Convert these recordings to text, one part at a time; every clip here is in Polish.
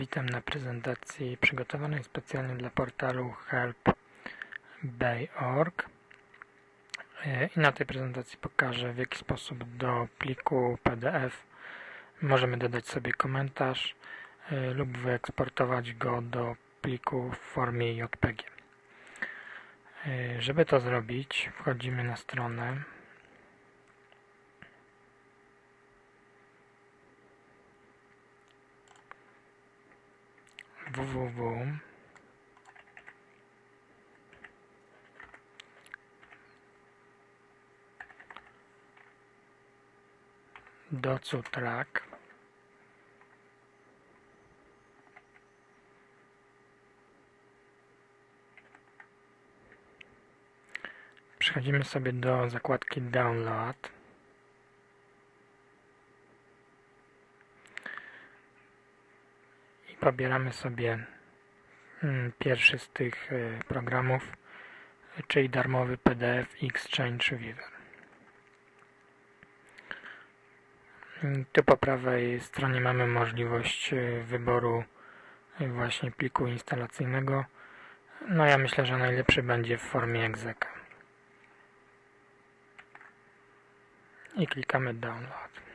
Witam na prezentacji przygotowanej specjalnie dla portalu help.bay.org i na tej prezentacji pokażę w jaki sposób do pliku PDF możemy dodać sobie komentarz e, lub wyeksportować go do pliku w formie JPG. E, żeby to zrobić wchodzimy na stronę www Przechodzimy sobie do zakładki Download. Pobieramy sobie mm, pierwszy z tych e, programów, czyli darmowy PDF Exchange Weaver. Mm, tu po prawej stronie mamy możliwość e, wyboru e, właśnie pliku instalacyjnego. No ja myślę, że najlepszy będzie w formie execa. I klikamy download.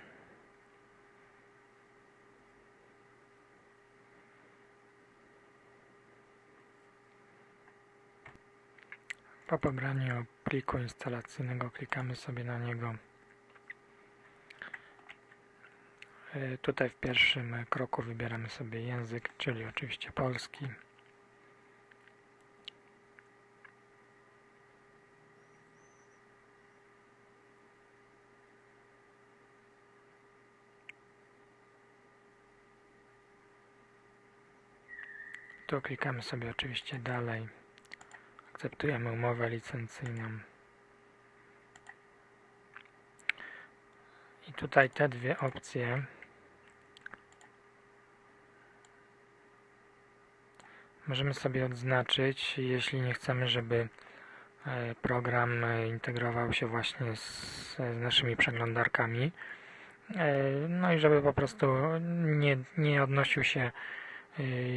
Po pobraniu pliku instalacyjnego klikamy sobie na niego. E, tutaj w pierwszym kroku wybieramy sobie język, czyli oczywiście polski. Tu klikamy sobie oczywiście dalej. Akceptujemy umowę licencyjną. I tutaj te dwie opcje możemy sobie odznaczyć, jeśli nie chcemy, żeby e, program e, integrował się właśnie z, naszymi przeglądarkami. E, no i żeby po prostu nie, nie odnosił się,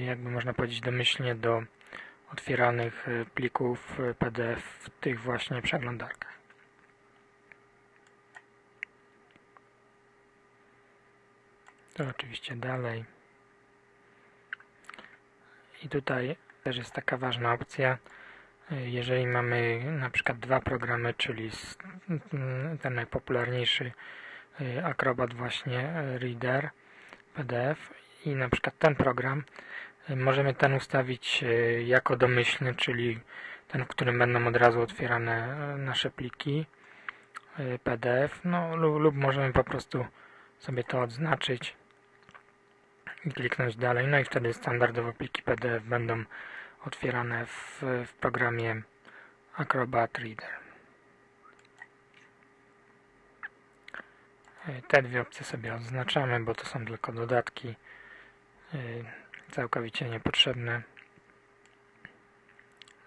jakby można powiedzieć, domyślnie do otwieranych e, plików e, PDF w tych właśnie przeglądarkach. To oczywiście dalej. I tutaj też jest taka ważna opcja. Jeżeli mamy na przykład dwa programy, czyli ten najpopularniejszy Acrobat właśnie Reader PDF i na przykład ten program Możemy ten ustawić e, jako domyślny, czyli ten, w którym będą od razu otwierane e, nasze pliki e, PDF, no lub, lub możemy po prostu sobie to odznaczyć i kliknąć dalej, no i wtedy standardowo pliki PDF będą otwierane w, w programie Acrobat Reader. Te dwie opcje sobie odznaczamy, bo to są tylko dodatki całkowicie niepotrzebne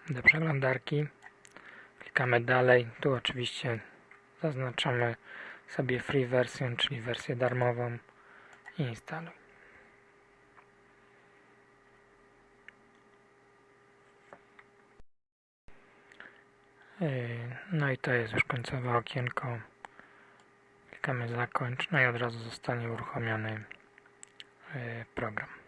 do przeglądarki. Klikamy dalej. Tu oczywiście zaznaczamy sobie free version, czyli wersję darmową i instaluj. Yy, no i to jest już końcowe okienko. Klikamy zakończ, no i od razu zostanie uruchomiony yy, program.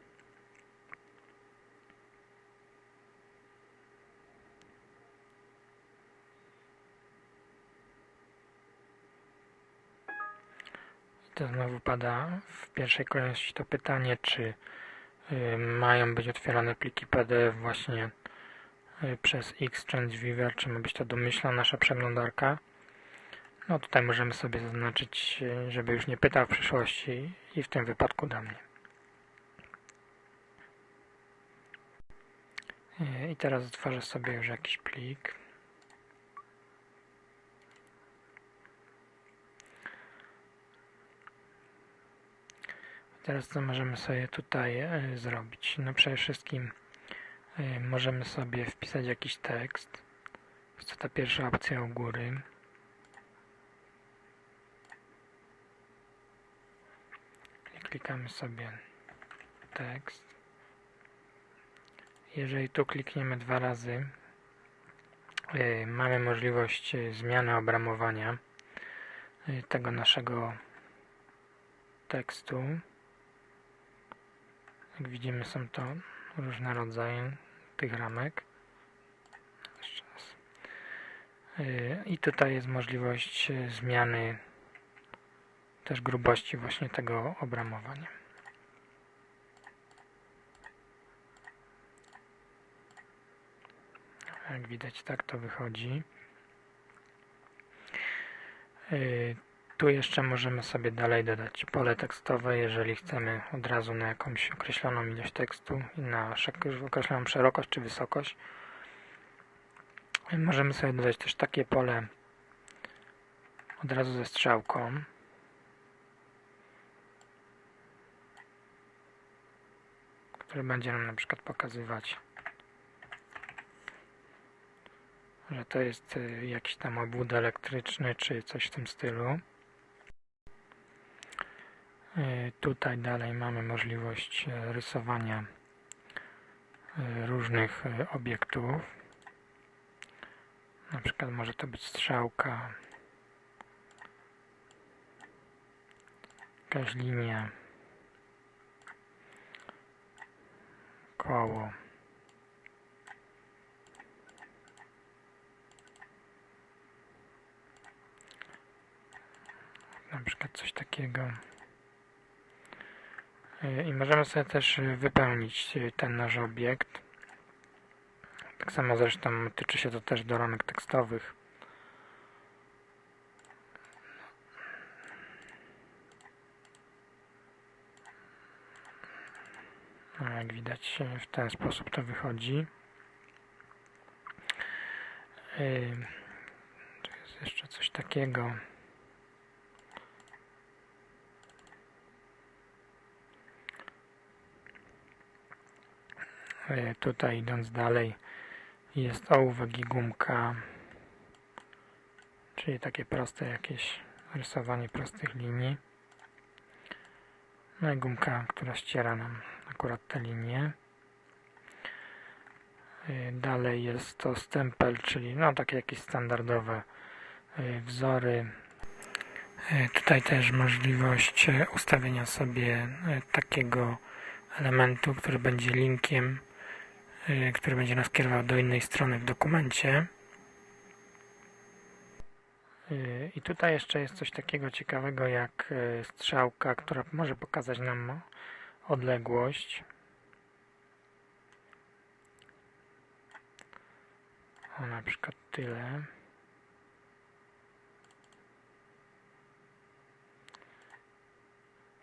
To znowu pada w pierwszej kolejności to pytanie, czy y, mają być otwierane pliki PDF właśnie y, przez Exchange Weaver, czy ma być to domyślna nasza przeglądarka. No tutaj możemy sobie zaznaczyć, y, żeby już nie pytał w przyszłości i w tym wypadku da mnie. I teraz otworzę sobie już jakiś plik. Teraz co możemy sobie tutaj e, zrobić? No przede wszystkim e, możemy sobie wpisać jakiś tekst. Jest to ta pierwsza opcja u góry. Klikamy sobie tekst. Jeżeli tu klikniemy dwa razy, y, mamy możliwość zmiany obramowania tego naszego tekstu. Jak widzimy są to różne rodzaje tych ramek. Jeszcze raz. I tutaj jest możliwość zmiany też grubości właśnie tego obramowania. Jak widać tak to wychodzi. Tu jeszcze możemy sobie dalej dodać pole tekstowe, jeżeli chcemy od razu na jakąś określoną ilość tekstu i na określoną szerokość czy wysokość. Możemy sobie dodać też takie pole od razu ze strzałką. które będzie nam na przykład pokazywać że to jest y, jakiś tam obwód elektryczny czy coś w tym stylu. Y, tutaj dalej mamy możliwość y, rysowania różnych obiektów. Na przykład może to być strzałka, jakaś linia, koło. na przykład coś takiego. E, I możemy sobie też wypełnić e, ten nasz obiekt. Tak samo zresztą tyczy się to też do ramek tekstowych. No, jak widać e, w ten sposób to wychodzi. Tu jest jeszcze coś takiego. Tutaj idąc dalej jest ołówek i gumka. Czyli takie proste jakieś rysowanie prostych linii. No i gumka, która ściera nam akurat te linie. E, dalej jest to stempel, czyli no takie jakieś standardowe e, wzory. Tutaj też możliwość ustawienia sobie takiego elementu, który będzie linkiem który będzie nas kierował do innej strony w dokumencie. Y, I tutaj jeszcze jest coś takiego ciekawego jak y, strzałka, która może pokazać nam odległość. O, na przykład tyle.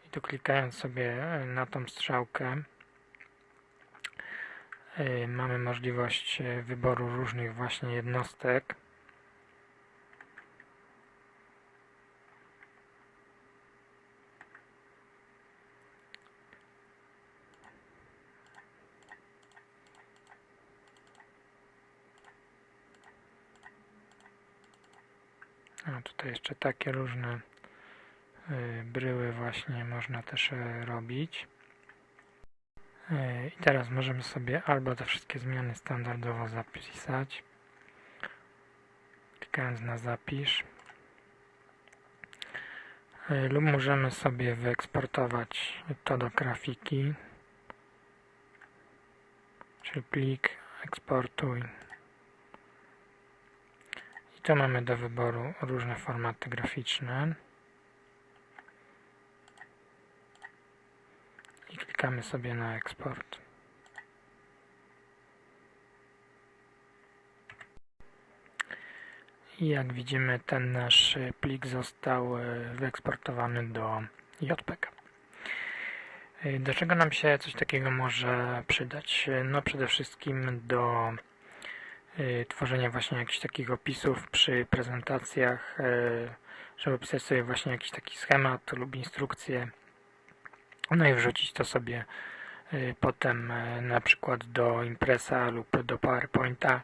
I tu klikając sobie na tą strzałkę mamy możliwość e, wyboru różnych właśnie jednostek. A tutaj jeszcze takie różne e, bryły właśnie można też robić. I teraz możemy sobie albo te wszystkie zmiany standardowo zapisać, klikając na zapisz, e, lub możemy sobie wyeksportować to do grafiki, czyli plik, eksportuj. I tu mamy do wyboru różne formaty graficzne. Klikamy sobie na eksport. Jak widzimy ten nasz plik został e, wyeksportowany do JPEG. E, do czego nam się coś takiego może przydać? E, no przede wszystkim do tworzenia właśnie jakichś takich opisów przy prezentacjach, żeby pisać sobie właśnie jakiś taki schemat lub instrukcję no i wrzucić to sobie y, potem y, na przykład do Impresa lub do PowerPointa.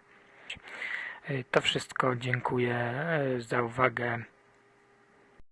Y, to wszystko dziękuję za uwagę.